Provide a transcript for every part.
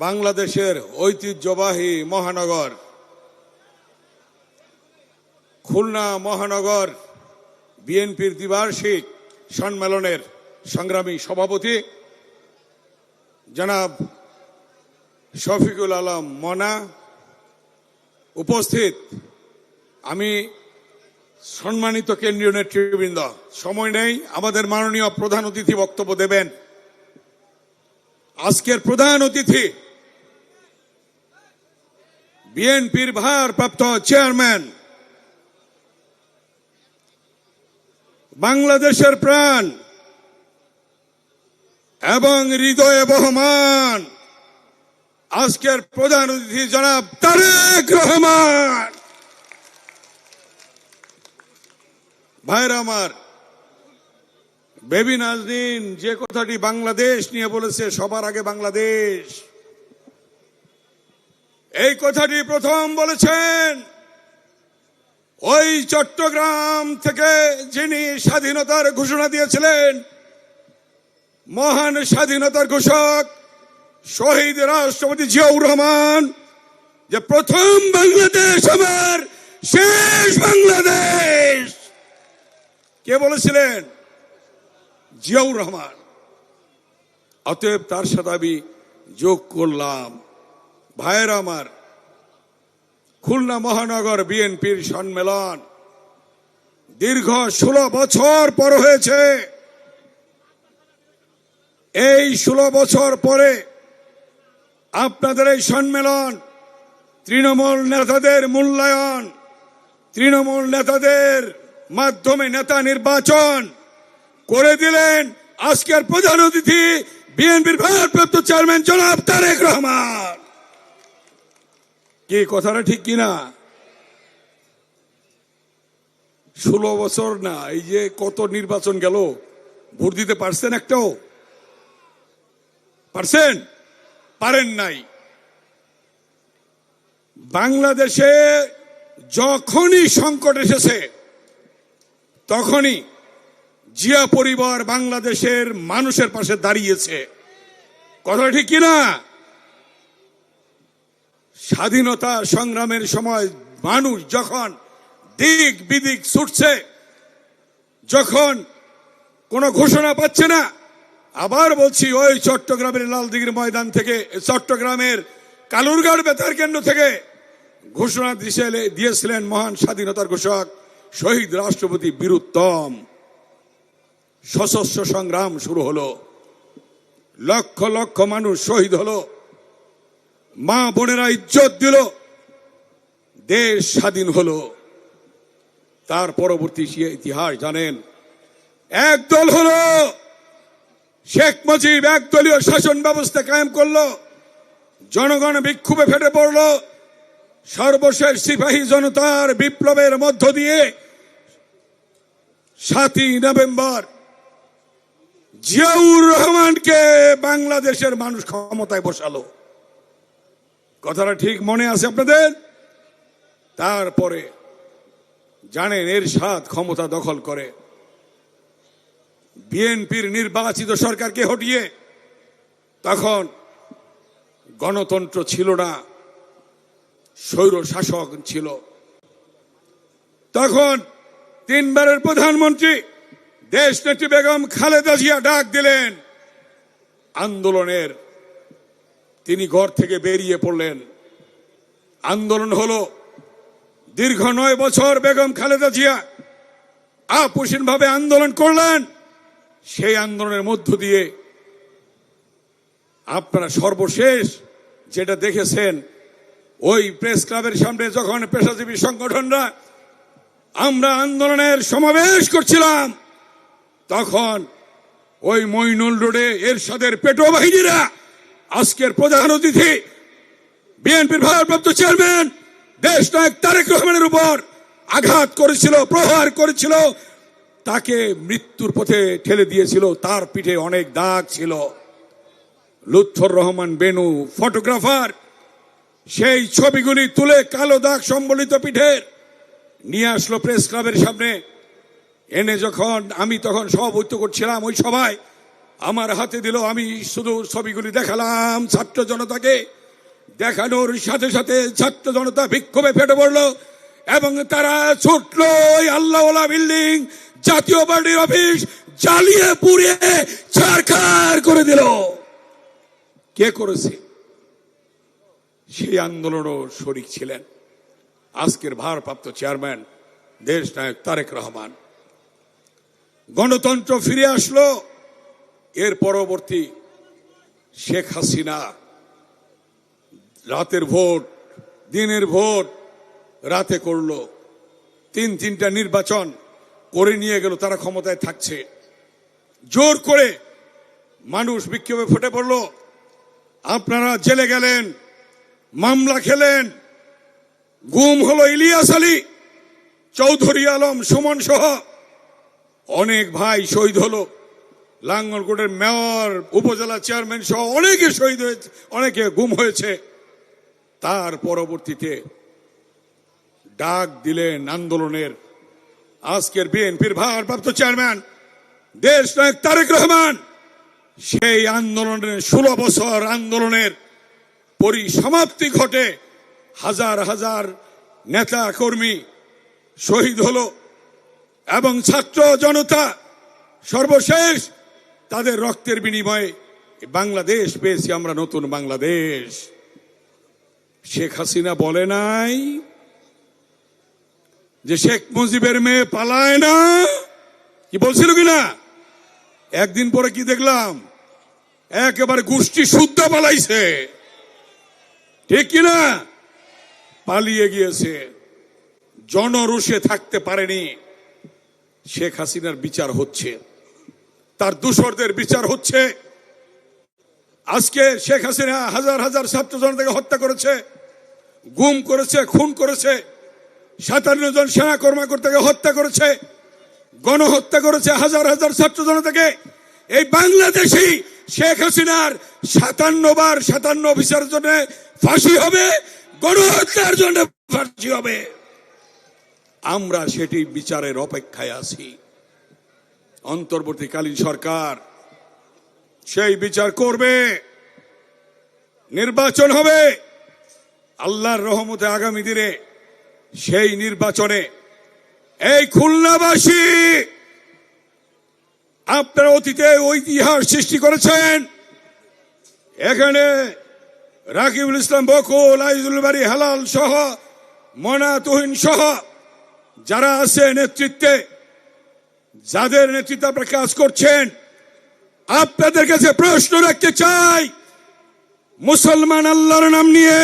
বাংলাদেশের ঐতিহ্যবাহী মহানগর খুলনা মহানগর বিএনপির দ্বিবার্ষিক সম্মেলনের সংগ্রামী সভাপতি জনাব শফিকুল আলম মনা উপস্থিত আমি সম্মানিত কেন্দ্রীয় নেতৃবৃন্দ। সময় নেই, আমাদের মাননীয় প্রধান অতিথি বক্তব্য দেবেন। আজকের প্রধান অতিথি বিএনপির ভারপ্রাপ্ত চেয়ারম্যান। বাংলাদেশের প্রাণ এবং হৃদয়ে বহমান। আজকের প্রধান অতিথি জনাব তারেক রহমান। ভাইরা আমার, বেবি নাজনীন যে কথাটি বাংলাদেশ নিয়ে বলেছে, সবার আগে বাংলাদেশ। এই কথাটি প্রথম বলেছেন ওই চট্টগ্রাম থেকে যিনি স্বাধীনতার ঘোষণা দিয়েছিলেন, মহান স্বাধীনতার ঘোষক শহীদ রাষ্ট্রপতি জিয়াউর রহমান, যে প্রথম বাংলাদেশ আমার, শেষ বাংলাদেশ। কে বলেছিলেন? জিয়াউর রহমান। অতএব তার সাথে আমি যোগ করলাম। ভাইয়ের আমার, খুলনা মহানগর বিএনপির সম্মেলন দীর্ঘ ষোলো বছর পর হয়েছে। এই ষোলো বছর পরে আপনাদের এই সম্মেলন তৃণমূল নেতাদের মূল্যায়ন, তৃণমূল নেতাদের মাধ্যমে নেতা নির্বাচন করে দিলেন আজকের প্রধান অতিথি বিএনপির ভারপ্রাপ্ত চেয়ারম্যান জনাব তারেক রহমান। কি কথাটা ঠিক কিনা? ষোলো বছর না, এই যে কত নির্বাচন গেল, ভোট দিতে পারছেন একটাও? পারছেন? পারেন নাই। বাংলাদেশে যখনই সংকট এসেছে, তখনই জিয়া পরিবার বাংলাদেশের মানুষের পাশে দাঁড়িয়েছে। কথা ঠিক কিনা? স্বাধীনতা সংগ্রামের সময় মানুষ যখন দিক বিদিক ছুটছে, যখন কোনো ঘোষণা পাচ্ছে না, আবার বলছি, ওই চট্টগ্রামের লালদিঘির ময়দান থেকে, চট্টগ্রামের কালুরগাঁড় বেতার কেন্দ্র থেকে ঘোষণা দিয়েছিলে- দিয়েছিলেন মহান স্বাধীনতার ঘোষক শহীদ রাষ্ট্রপতি বীরুত্তম। সশস্ত্র সংগ্রাম শুরু হলো। লক্ষ লক্ষ মানুষ শহীদ হলো। মা বোনেরা ইজ্জত দিল। দেশ স্বাধীন হলো। তার পরবর্তী ইতিহাস জানেন। একদল হলো শেখ মুজিব একদলীয় শাসন ব্যবস্থা কায়েম করল। জনগণ বিক্ষোভে ফেটে পড়ল। সর্বশেষ সিপাহী জনতার বিপ্লবের মধ্য দিয়ে সাতই নভেম্বর জিয়াউর রহমানকে বাংলাদেশের মানুষ ক্ষমতায় বসালো। কথাটা ঠিক মনে আছে আপনাদের? তারপরে জানেন এর সাথ ক্ষমতা দখল করে। বিএনপির নির্বাচিত সরকারকে হটিয়ে তখন গণতন্ত্র ছিল না স্বৈর শাসক ছিল। তখন তিনবারের প্রধানমন্ত্রী দেশ নেত্রী বেগম খালেদা জিয়া ডাক দিলেন, আন্দোলনের তিনি ঘর থেকে বেরিয়ে পড়লেন। আন্দোলন হলো দীর্ঘ নয় বছর বেগম খালেদা জিয়া আপোষীন ভাবে আন্দোলন করলেন। সেই আন্দোলনের মধ্য দিয়ে আপনারা সর্বশেষ যেটা দেখেছেন, ওই প্রেস ক্লাবের সামনে যখন পেশাজীবী সংগঠনরা আমরা আন্দোলনের সমাবেশ করছিলাম, তখন ওই মইনুল রোডে এরশাদের পেটো বাহিনীরা আজকের প্রধান অতিথি, বিএনপির ভারপ্রাপ্ত চেয়ারম্যান, দেশ নায়ক তারেক রহমানের উপর আঘাত করেছিল, প্রহার করেছিল, তাকে মৃত্যুর পথে ঠেলে দিয়েছিল, তার পিঠে অনেক দাগ ছিল। লুৎফর রহমান বেনু, ফটোগ্রাফার, সেই ছবিগুলি তুলে কালো দাগ সম্বলিত পিঠের নিয়ে আসলো প্রেস ক্লাবের সামনে। এনে যখন, আমি তখন সভাপতিত্ব করছিলাম ওই সভায় আমার হাতে দিল, আমি শুধু ছবিগুলি দেখালাম। ছাত্র জনতাকে দেখানোর সাথে সাথে ছাত্র জনতা বিক্ষোভে ফেটে পড়ল এবং তারা ছুটলো আল্লাহওয়ালা বিল্ডিং, জাতীয় পার্টির অফিস জ্বালিয়ে পুড়িয়ে ছারখার করে দিল। কে করেছে? সেই আন্দোলনও শরিক ছিলেন আজকের ভারপ্রাপ্ত চেয়ারম্যান, দেশ নায়ক তারেক রহমান। গণতন্ত্র ফিরে আসলো এর পরবর্তী শেখ হাসিনা, রাতের ভোট, দিনের ভোট, রাতে করল। তিন, তিনটা নির্বাচন করে নিয়ে গেল, তারা ক্ষমতায় থাকছে। জোর করে মানুষ বিক্ষোভে ফুটে পড়ল। আপনারা জেলে গেলেন, মামলা খেলেন। গুম হলো ইলিয়াস আলী, চৌধুরী আলম, সুমন সহ অনেক ভাই শহীদ হলো। লাঙ্গলকোটের মেয়র, উপজেলা চেয়ারম্যান সহ অনেকে শহীদ হয়েছে, অনেকে গুম হয়েছে। তার পরবর্তীতে ডাক দিলেন আন্দোলনের আজকের বিএনপির ভারপ্রাপ্ত চেয়ারম্যান, দেশ নায়ক তারেক রহমান। সেই আন্দোলনের ষোলো বছর আন্দোলনের পরিসমাপ্তি ঘটে। হাজার হাজার নেতা কর্মী শহীদ হলো এবং ছাত্র জনতা সর্বশেষ তাদের রক্তের বিনিময়ে বাংলাদেশ পেয়েছি আমরা নতুন বাংলাদেশ। শেখ হাসিনা বলে নাই যে শেখ মুজিবের মেয়ে পালায় না। কি বলছিল কিনা? একদিন পরে কি দেখলাম? একেবারে গোষ্ঠী শুদ্ধ পালাইছে। ঠিক কিনা? পালিয়ে গিয়েছে। জনরোষে থাকতে পারেনি। শেখ হাসিনার বিচার হচ্ছে। তার দূষরদের বিচার হচ্ছে। আজকে শেখ হাসিনা হাজার হাজার ছাত্র জনতাকে হত্যা করেছে, গুম করেছে, খুন করেছে, সাতান্ন জন সেনা কর্মকর্তাকে হত্যা করেছে, গণহত্যা করেছে হাজার হাজার ছাত্র জনতাকে। এই বাংলাদেশি শেখ হাসিনার সাতান্ন বার সাতান্ন অফিসার জন্য ফাঁসি হবে, গণহত্যার জন্য ফাঁসি হবে। আমরা সেটি বিচারের অপেক্ষায় আছি। অন্তর্বর্তীকালীন সরকার সেই বিচার করবে। নির্বাচন হবে। আল্লাহর রহমতে আগামী দিনে সেই নির্বাচনে এই খুলনাবাসী আপনারা অতীতে ঐতিহাস সৃষ্টি করেছেন। এখানে রাকিবুল ইসলাম, বকুল, আইজুল বাড়ি হালাল সহ মনা তুহিন সহ যারা আছে নেতৃত্বে যাদের নেতৃত্বে আপনারা কাজ করছেন, আপনাদের কাছে প্রশ্ন রাখতে চাই, মুসলমান আল্লাহর নাম নিয়ে,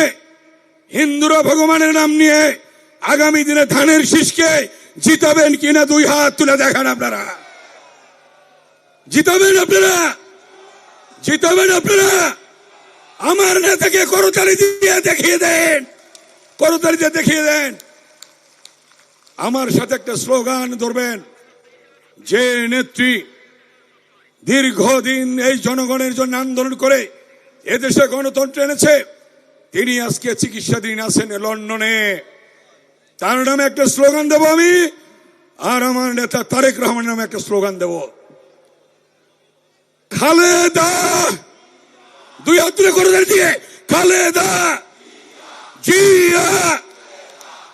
হিন্দুরা ভগবানের নাম নিয়ে আগামী দিনে ধানের শীষকে জিতাবেন কিনা দুই হাত তুলে দেখান আপনারা। জিতাবেন আপনারা? জিতাবেন আপনারা? আমার নেতাকে করতালি দিয়ে দেখিয়ে দেন, করতালি দিয়ে দেখিয়ে দেন। আমার সাথে একটা স্লোগান ধরবেন যে নেত্রী দীর্ঘদিন এই জনগণের জন্য আন্দোলন করে এদেশে গণতন্ত্র এনেছে, তিনি আজকে চিকিৎসাধীন আছেন লন্ডনে। তার নামে একটা স্লোগান দেব আমি, আর আমার নেতা তারেক রহমান নামে একটা স্লোগান দেব। খালেদা, দুই হাত করে দিয়ে, খালেদা, জিয়া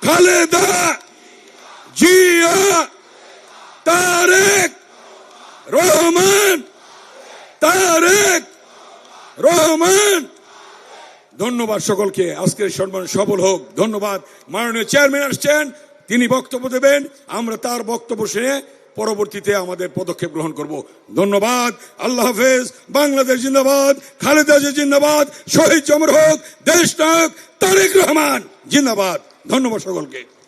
খালেদা, জিয়া। তারেক রহমান তারেক রহমান। ধন্যবাদ সকলকে, আজকের সম্মান সফল হোক। ধন্যবাদ। মাননীয় চেয়ারম্যান আসছেন, তিনি বক্তব্য দেবেন, আমরা তার বক্তব্য শুনে পরবর্তীতে আমাদের পদক্ষেপ গ্রহণ করব। ধন্যবাদ। আল্লাহ হাফেজ, বাংলাদেশ জিন্দাবাদ, খালেদা জিন্দাবাদ, শহীদ চমর হোক, দেশ নায়ক তারেক রহমান, জিন্দাবাদ। ধন্যবাদ সকলকে।